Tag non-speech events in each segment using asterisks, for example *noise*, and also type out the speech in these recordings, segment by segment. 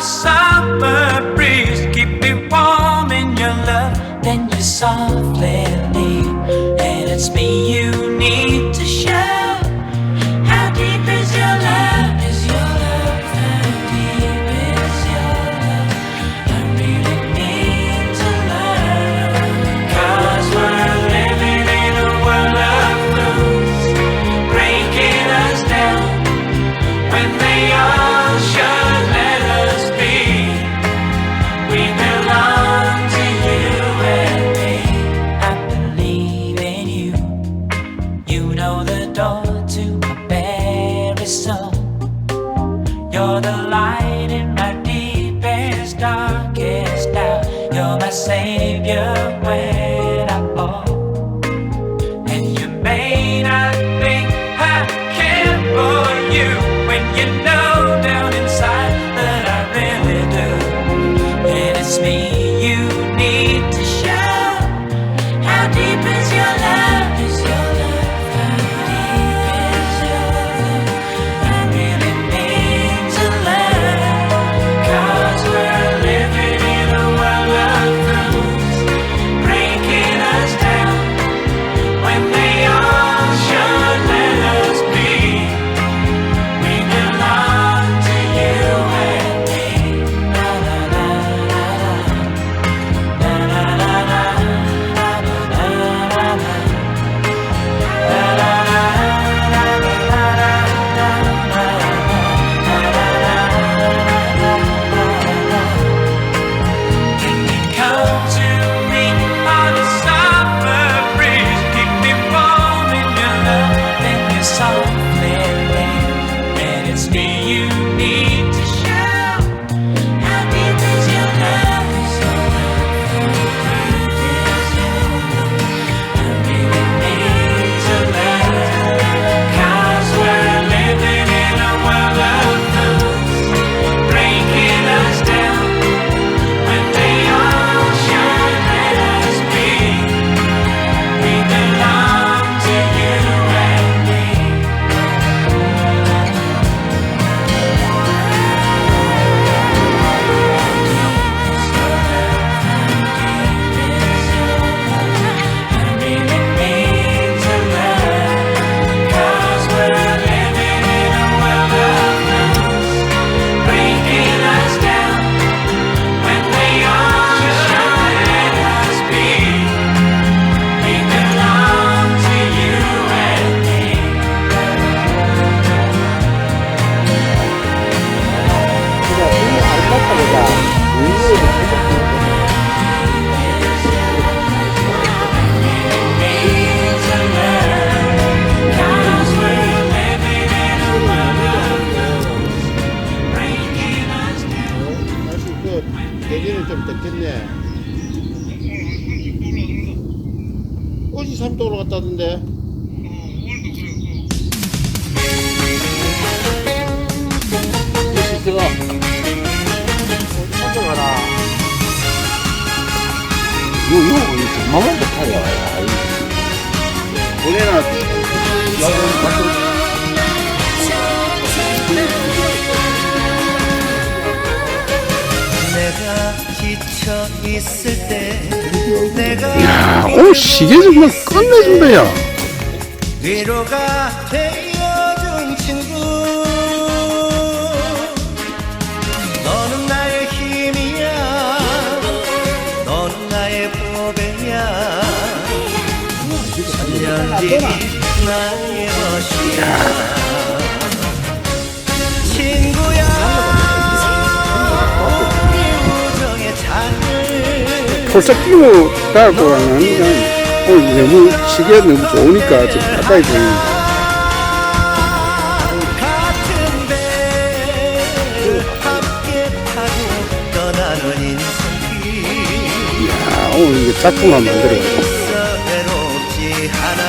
almoçar. You're the light in my deepest, darkest doubt. You're my savior when 3도로 갔다던데. 시스가 어디 가라. 요 요 정말 못하냐 보내나 야근 야, 오 시계 정말 끝내준다 야. 위로가 되어준 친구. 너는 나의 힘이야. 너는 나의 보배야. 천년지기 나의 친구야 끼고 가고 하는 오늘 너무 시계 너무 좋으니까 좀 가까이 보이는. 오늘 이게 작품만 만들어. 있어 외롭지 않아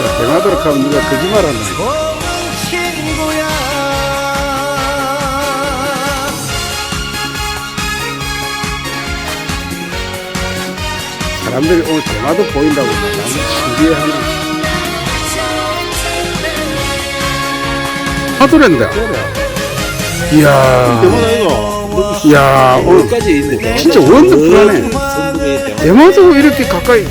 넌 대마도록 하면 누가 거짓말하나. 사람들이 오늘 대마도 보인다고 너무 신기해하네. 하도랜다. 이야, 대만아 이거. 이야, 오늘 여기까지 있는데 진짜 원더풀하네. 대마도 이렇게 가까이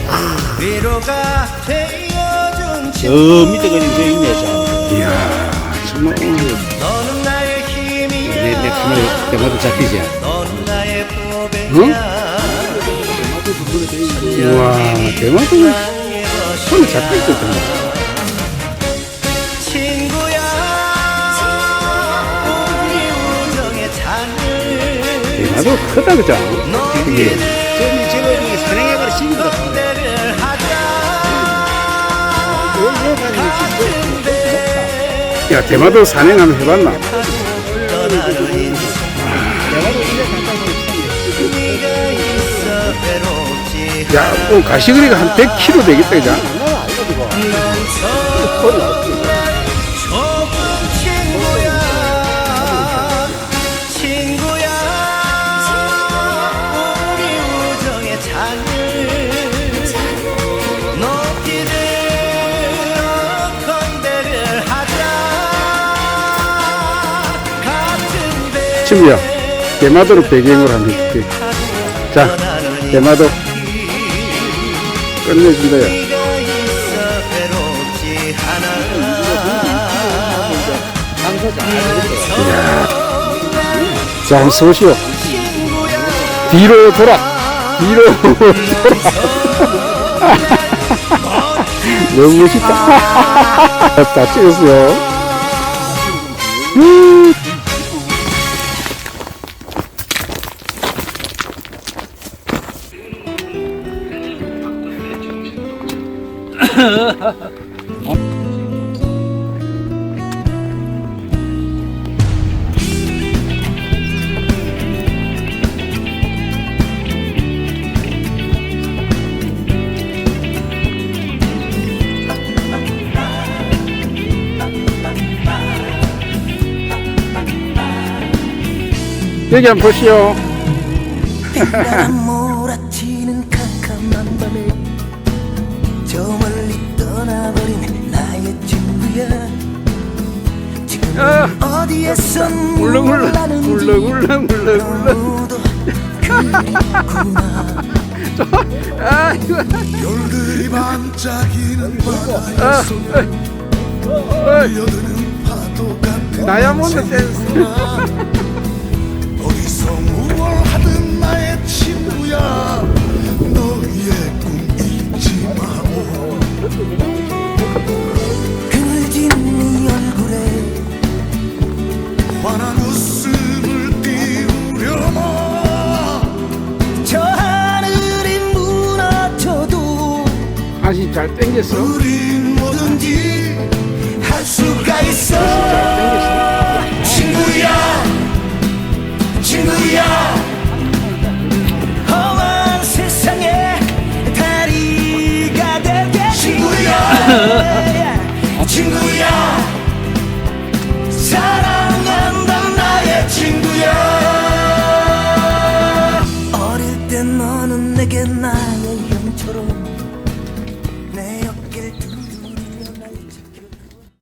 저 친구 밑에 그림 저 있네, 저. 이야 정말 오늘 너는 나의 힘이야 내, 내 카메라 대마도 잡히지? 응? 우와 잡혀 있었잖아 친구야 우리 우정의 잔을 대마도 크다 그죠? 이게 산행해가지고 시기보다 크네. 때를 하자 야 대마도 산행 한번 해봤나? 야, 어, 가시거리가 한 100km 되겠다, 그죠? 친구야, 대마도로 배경으로 한번 해줄게. 자, 대마도 외롭지 않아 자, 한번 서보시오. 뒤로 돌아. 뒤로 돌아. *laughs* 너무 멋있다. *laughs* 다 찍었어요. 여기 한번 보시오. 바람 몰아치는 캄캄한 밤에 저 멀리 떠나버린 나의 친구야 지금 아, 어디에선 울렁 울렁, 몰라는지 울렁 울렁, 울렁 울렁. 너무도 그립구나 *laughs* 아, 이거. 별들이 반짝이는 바다에 아, 어이, 여드는 파도 같은 다이아몬드 댄스. *laughs* 어디서 무얼 하든 나의 친구야. 너의 꿈 잊지 마오 그늘진 네 얼굴에 환한 웃음을 띄우려마 저 하늘이 무너져도 다시 잘 땡겼어. 우린 뭐든지 할 수가 있어? 친구야 친구야